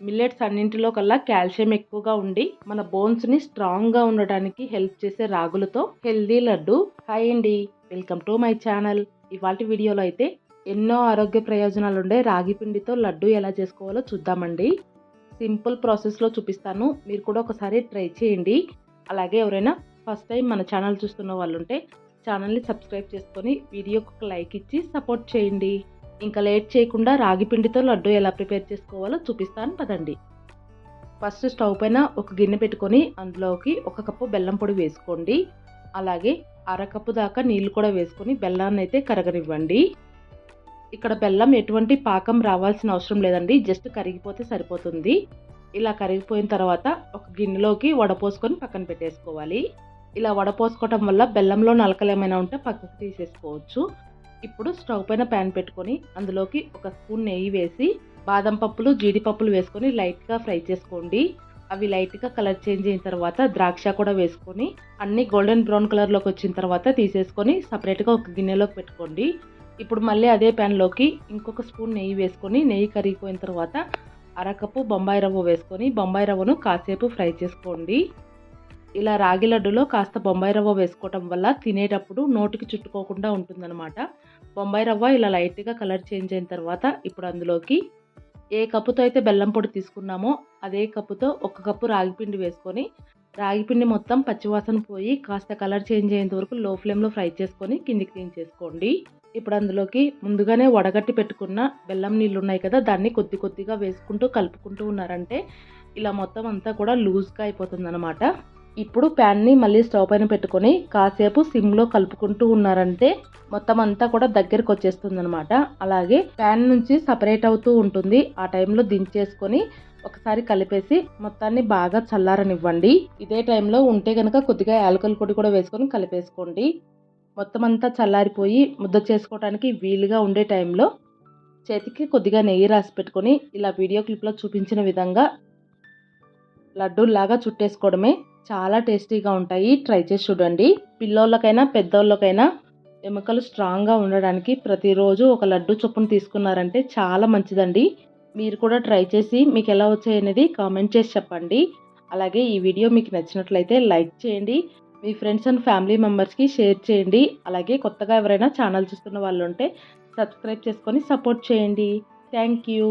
Millets అన్నింటిలో కల్లా calcium ఎక్కువగా ఉండి మన బోన్స్ని స్ట్రాంగ్గా ఉండడానికి హెల్ప్ చేసే రాగులతో హెల్దీ లడ్డు. హాయ్ అండి వెల్కమ్ టు మై ఛానల్ ఇవాళ వీడియోలో అయితే ఎన్నో ఆరోగ్య ప్రయోజనాలు ఉండే రాగి పిండితో లడ్డు ఎలా చేసుకోవాలో చూద్దామండి. సింపుల్ ప్రాసెస్లో చూపిస్తాను. మీరు కూడా ఒకసారి ట్రై చేయండి. అలాగే ఎవరైనా ఫస్ట్ టైం మన ఛానల్ చూస్తున్న వాళ్ళు ఉంటే ఛానల్ని సబ్స్క్రైబ్ చేసుకొని వీడియోకి ఒక లైక్ ఇచ్చి సపోర్ట్ చేయండి. ఇంకా లేట్ చేయకుండా రాగి పిండితో లడ్డు ఎలా ప్రిపేర్ చేసుకోవాలో చూపిస్తాను పదండి. ఫస్ట్ స్టవ్ పైన ఒక గిన్నె పెట్టుకొని అందులోకి ఒక కప్పు బెల్లం పొడి వేసుకోండి. అలాగే అరకప్పు దాకా నీళ్ళు కూడా వేసుకొని బెల్లాన్ని అయితే కరగనివ్వండి. ఇక్కడ బెల్లం ఎటువంటి పాకం రావాల్సిన అవసరం లేదండి జస్ట్ కరిగిపోతే సరిపోతుంది. ఇలా కరిగిపోయిన తర్వాత ఒక గిన్నెలోకి వడపోసుకొని పక్కన పెట్టేసుకోవాలి. ఇలా వడపోసుకోవటం వల్ల బెల్లంలో నలకలు ఏమైనా ఉంటే పక్కకు తీసేసుకోవచ్చు. ఇప్పుడు స్టవ్ పైన ప్యాన్ పెట్టుకొని అందులోకి ఒక స్పూన్ నెయ్యి వేసి బాదం పప్పులు జీడిపప్పులు వేసుకొని లైట్గా ఫ్రై చేసుకోండి. అవి లైట్గా కలర్ చేంజ్ అయిన తర్వాత ద్రాక్ష కూడా వేసుకొని అన్ని గోల్డెన్ బ్రౌన్ కలర్లోకి వచ్చిన తర్వాత తీసేసుకొని సపరేట్గా ఒక గిన్నెలోకి పెట్టుకోండి. ఇప్పుడు మళ్ళీ అదే ప్యాన్లోకి ఇంకొక స్పూన్ నెయ్యి వేసుకొని నెయ్యి కరిగిపోయిన తర్వాత అరకప్పు బొంబాయి రవ్వ వేసుకొని బొంబాయి రవ్వను కాసేపు ఫ్రై చేసుకోండి. ఇలా రాగి లడ్డులో కాస్త బొంబాయి రవ్వ వేసుకోవటం వల్ల తినేటప్పుడు నోటికి చుట్టుకోకుండా ఉంటుందన్నమాట. బొంబాయి రవ్వ ఇలా లైట్గా కలర్ చేంజ్ అయిన తర్వాత ఇప్పుడు అందులోకి ఏ కప్పుతో అయితే బెల్లం పొడి తీసుకున్నామో అదే కప్పుతో ఒక కప్పు రాగి పిండి వేసుకొని రాగి పిండి మొత్తం పచ్చివాసన పోయి కాస్త కలర్ చేంజ్ అయ్యేంత వరకు లో ఫ్లేమ్లో ఫ్రై చేసుకొని కిందికి తీసేసుకోండి ఇప్పుడు అందులోకి ముందుగానే వడగట్టి పెట్టుకున్న బెల్లం నీళ్ళు ఉన్నాయి కదా దాన్ని కొద్ది కొద్దిగా వేసుకుంటూ కలుపుకుంటూ ఉన్నారంటే ఇలా మొత్తం అంతా కూడా లూజ్గా అయిపోతుంది అనమాట ఇప్పుడు ప్యాన్ని మళ్ళీ స్టవ్ పైన పెట్టుకొని కాసేపు సిమ్లో కలుపుకుంటూ ఉన్నారంటే మొత్తం అంతా కూడా దగ్గరికి వచ్చేస్తుంది అనమాట అలాగే ప్యాన్ నుంచి సపరేట్ అవుతూ ఉంటుంది. ఆ టైంలో దించేసుకొని ఒకసారి కలిపేసి మొత్తాన్ని బాగా చల్లారనివ్వండి. ఇదే టైంలో ఉంటే కనుక కొద్దిగా యాలకల్ పొడి కూడా వేసుకొని కలిపేసుకోండి. మొత్తం అంతా చల్లారిపోయి ముద్ద చేసుకోవడానికి వీలుగా ఉండే టైంలో చేతికి కొద్దిగా నెయ్యి రాసి పెట్టుకొని ఇలా వీడియో క్లిప్లో చూపించిన విధంగా లడ్డూలాగా చుట్టేసుకోవడమే చాలా టేస్టీగా ఉంటాయి. ట్రై చేసి చూడండి. పిల్లోళ్ళకైనా పెద్దోళ్ళకైనా ఎముకలు స్ట్రాంగ్గా ఉండడానికి ప్రతిరోజు ఒక లడ్డు చొప్పున తీసుకున్నారంటే చాలా మంచిదండి. మీరు కూడా ట్రై చేసి మీకు ఎలా వచ్చాయనేది కామెంట్ చేసి చెప్పండి. అలాగే ఈ వీడియో మీకు నచ్చినట్లయితే లైక్ చేయండి. మీ ఫ్రెండ్స్ అండ్ ఫ్యామిలీ మెంబర్స్కి షేర్ చేయండి. అలాగే కొత్తగా ఎవరైనా ఛానల్ చూస్తున్న వాళ్ళు ఉంటే సబ్స్క్రైబ్ చేసుకొని సపోర్ట్ చేయండి. Thank you.